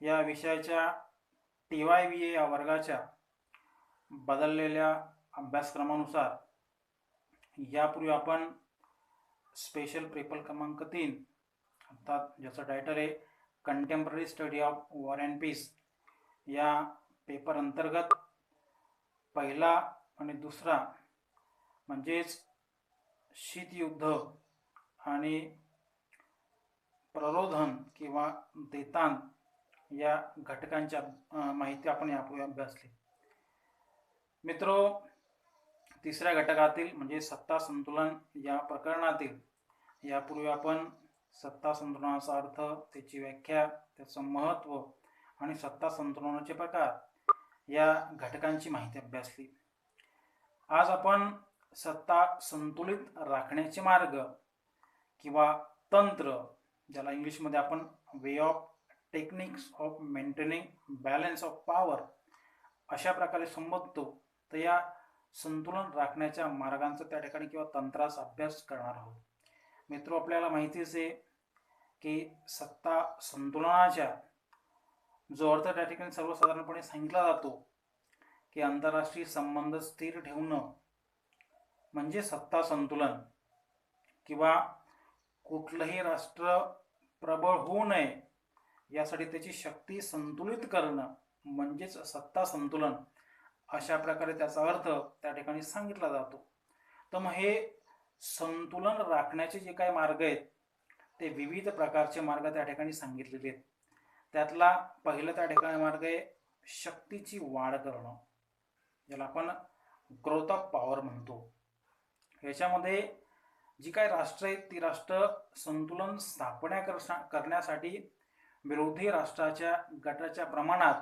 या विषयाच्या T Y V A या वर्गाच्या बदललेल्या अभ्यासक्रमानुसार यापूर्वी आपण स्पेशल पेपर क्रमांक तीन अर्थात ज्याचं टायटल आहे contemporary study of war and peace या पेपर अंतर्गत पहिला आणि दुसरा म्हणजेच शीतयुद्ध आणि प्ररोधन किंवा देतान या घटकांच्या माहिती आपण यापूर्वी अभ्यासली. मित्रो तिसऱ्या घटकातील म्हणजे सत्ता संतुलन या प्रकरणातील यापूर्वी आपण सत्ता संतुलनाचा अर्थ त्याची व्याख्या त्याचं महत्त्व आणि सत्ता संतुलनाचे प्रकार या घटकांची माहिती अभ्यासली. आज आपण सत्ता संतुलित राखण्याचे मार्ग किंवा तंत्र ज्याला इंग्लिशमध्ये आपण way of techniques of maintaining balance of power अशा प्रकारे संबोधतो तर या संतुलन राखण्याच्या मार्गांचा त्या ठिकाणी किंवा तंत्राचा अभ्यास करणार आहोत. मित्र आपल्याला माहितीच आहे की सत्ता संतुलनाच्या जो अर्थ त्या ठिकाणी सर्वसाधारणपणे सांगितला जातो की आंतरराष्ट्रीय संबंध स्थिर ठेवणं म्हणजे सत्ता संतुलन किंवा कुठलंही राष्ट्र प्रबळ होऊ नये यासाठी त्याची शक्ती संतुलित करणं म्हणजेच सत्ता संतुलन अशा प्रकारे त्याचा अर्थ त्या ठिकाणी सांगितला जातो. तर मग हे संतुलन राखण्याचे जे काही मार्ग आहेत ते विविध प्रकारचे मार्ग त्या ठिकाणी सांगितलेले आहेत. त्यातला पहिलं त्या ठिकाणी मार्ग आहे शक्तीची वाढ करणं ज्याला आपण ग्रोथ ऑफ पॉवर म्हणतो. याच्यामध्ये जी काही राष्ट्र आहेत ती राष्ट्र संतुलन स्थापण्या करशा- करण्यासाठी विरोधी राष्ट्राच्या गटाच्या प्रमाणात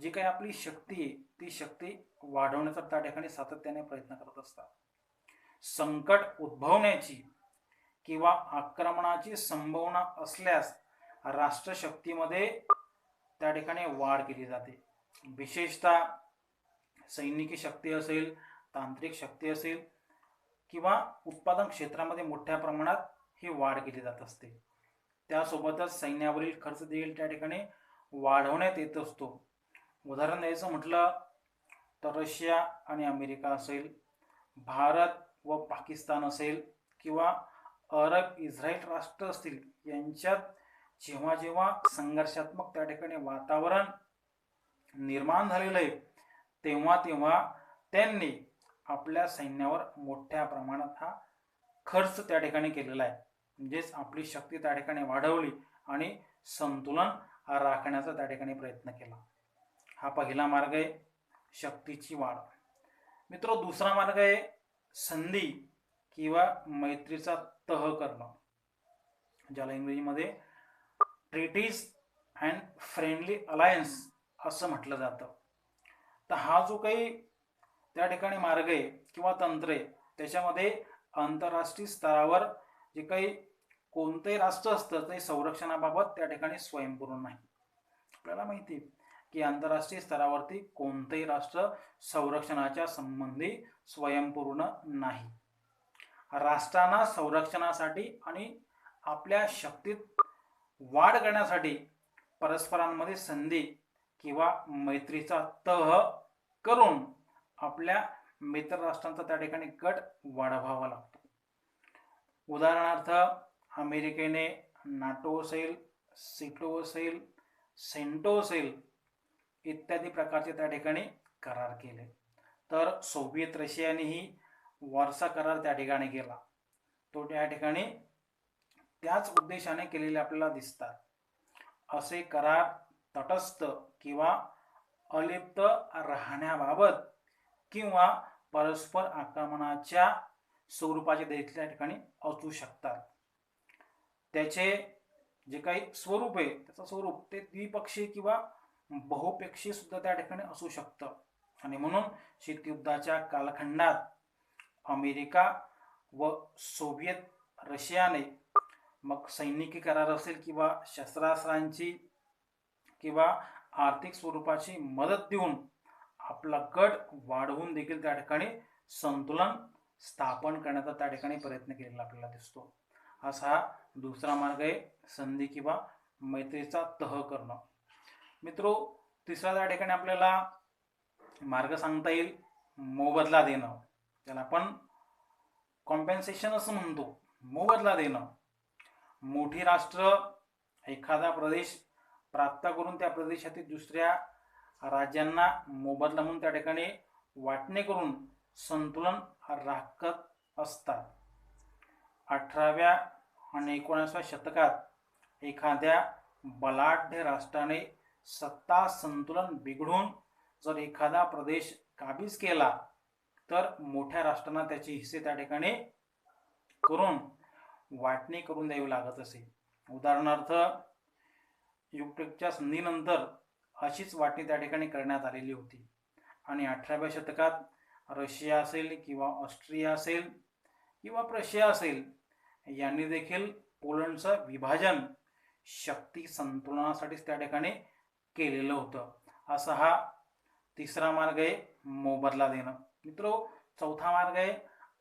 जी काही आपली शक्ती आहे ती शक्ती वाढवण्याचा त्या ठिकाणी सातत्याने प्रयत्न करत असतात. संकट उद्भवण्याची किंवा आक्रमणाची संभावना असल्यास राष्ट्रशक्तीमध्ये त्या ठिकाणी वाढ केली जाते. विशेषतः सैनिकी शक्ती असेल तांत्रिक शक्ती असेल किंवा उत्पादन क्षेत्रामध्ये मोठ्या प्रमाणात ही वाढ केली जात असते. त्यासोबतच सैन्यावरील खर्च देखील त्या ठिकाणी वाढवण्यात येत असतो. उदाहरण द्यायचं म्हटलं तर रशिया आणि अमेरिका असेल भारत व पाकिस्तान असेल किंवा अरब इस्रायल राष्ट्र असतील यांच्यात जेव्हा जेव्हा संघर्षात्मक त्या ठिकाणी वातावरण निर्माण झालेलं आहे तेव्हा तेव्हा त्यांनी आपल्या सैन्यावर मोठ्या प्रमाणात हा खर्च त्या ठिकाणी केलेला आहे. म्हणजेच आपली शक्ती त्या ठिकाणी वाढवली आणि संतुलन राखण्याचा त्या ठिकाणी प्रयत्न केला. हा पहिला मार्ग आहे शक्तीची वाढ. मित्र दुसरा मार्ग आहे संधी किंवा मैत्रीचा तह करणं. ज्याला इंग्रजीमध्ये ट्रिटीज अँड फ्रेंडली अलायन्स असं म्हटलं जातं. तर हा जो काही त्या ठिकाणी मार्ग आहे किंवा तंत्र आहे त्याच्यामध्ये आंतरराष्ट्रीय स्तरावर जे काही कोणतंही राष्ट्र असतं ते संरक्षणाबाबत त्या ठिकाणी स्वयंपूर्ण नाही. आपल्याला माहिती आहे की आंतरराष्ट्रीय स्तरावरती कोणतंही राष्ट्र संरक्षणाच्या संबंधी स्वयंपूर्ण नाही. राष्ट्रांना संरक्षणासाठी आणि आपल्या शक्तीत वाढ करण्यासाठी परस्परांमध्ये संधी किंवा मैत्रीचा तह करून आपल्या मित्र राष्ट्रांचा त्या ठिकाणी गट वाढवावा लागतो. उदाहरणार्थ अमेरिकेने नाटो असेल सिटो असेल सेंटो असेल इत्यादी प्रकारचे त्या ठिकाणी करार केले. तर सोव्हिएत रशियानेही वारसा करार त्या ठिकाणी केला. तो त्या ठिकाणी त्याच उद्देशाने केलेले आपल्याला दिसतात. असे करार तटस्थ किंवा अलिप्त राहण्याबाबत किंवा परस्पर आक्रमणाच्या स्वरूपाचे देखील त्या ठिकाणी असू शकतात. त्याचे जे काही स्वरूप आहे त्याचं स्वरूप ते द्विपक्षीय किंवा बहुपक्षीय सुद्धा त्या ठिकाणी असू शकतं. आणि म्हणून शीतयुद्धाच्या कालखंडात अमेरिका व सोव्हिएत रशियाने मग सैनिकी करार असेल किंवा शस्त्रास्त्रांची किंवा आर्थिक स्वरूपाची मदत देऊन आपला गट वाढवून देखील त्या ठिकाणी संतुलन स्थापन करण्याचा त्या ठिकाणी प्रयत्न केलेला आपल्याला दिसतो. असा हा दुसरा मार्ग आहे संधी किंवा मैत्रीचा तह करणं. मित्रो तिसरा त्या ठिकाणी आपल्याला मार्ग सांगता येईल मोबदला देणं. त्याला आपण कॉम्पेन्सेशन असं म्हणतो मोबदला देणं. मोठी राष्ट्र एखादा प्रदेश प्राप्त करून त्या प्रदेशातील दुसऱ्या राज्यांना मोबदला म्हणून त्या ठिकाणी वाटणे करून संतुलन राखत असतात. अठराव्या आणि एकोणीसव्या शतकात एखाद्या बलाढ्य राष्ट्राने सत्ता संतुलन बिघडून जर एखादा प्रदेश काबीज केला तर मोठ्या राष्ट्रांना त्याचे हिस्से त्या ठिकाणी करून वाटणी करून द्यावी लागत असे. उदाहरणार्थ युक्रेनच्या संधीनंतर अशीच वाटणी त्या ठिकाणी करण्यात आलेली होती. आणि अठराव्या शतकात रशिया असेल किंवा ऑस्ट्रिया असेल किंवा प्रशिया असेल यांनी देखील पोलंडचं विभाजन शक्ती संतुलनासाठीच त्या ठिकाणी केलेलं होतं. असा हा तिसरा मार्ग आहे मोबदला देणं. मित्रो चौथा मार्ग आहे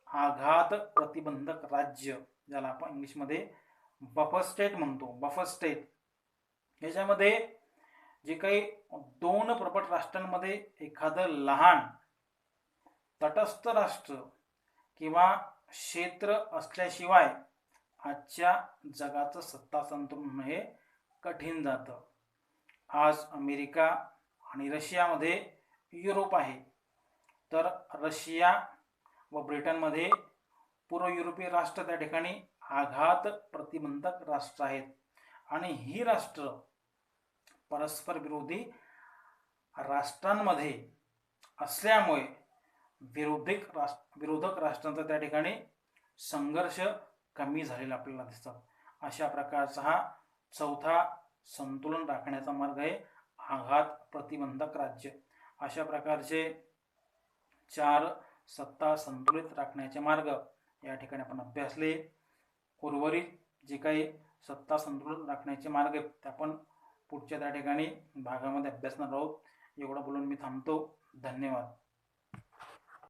आघात प्रतिबंधक राज्य ज्याला आपण इंग्लिशमध्ये बफर स्टेट म्हणतो. बफर स्टेट याच्यामध्ये जे काही दोन प्रबट राष्ट्रांमध्ये एखादं लहान तटस्थ राष्ट्र किंवा क्षेत्र असल्याशिवाय आजच्या जगाचं सत्ता संतुलन हे कठीण जातं. आज अमेरिका आणि रशियामध्ये युरोप आहे. तर रशिया व ब्रिटनमध्ये पूर्व युरोपीय राष्ट्र त्या ठिकाणी आघात प्रतिबंधक राष्ट्र आहेत. आणि ही राष्ट्र परस्पर विरोधी राष्ट्रांमध्ये असल्यामुळे विरोधिक राष्ट्र विरोधक राष्ट्रांचा त्या ठिकाणी संघर्ष कमी झालेला आपल्याला दिसतात अशा प्रकारचा हा चौथा संतुलन राखण्याचा मार्ग आहे आघात प्रतिबंधक राज्य. अशा प्रकारचे चार सत्ता संतुलित राखण्याचे मार्ग या ठिकाणी आपण अभ्यासले. उर्वरित जे काही सत्ता संतुलित राखण्याचे मार्ग आहेत ते आपण पुढच्या त्या ठिकाणी भागामध्ये अभ्यासणार आहोत. एवढं बोलून मी थांबतो. धन्यवाद.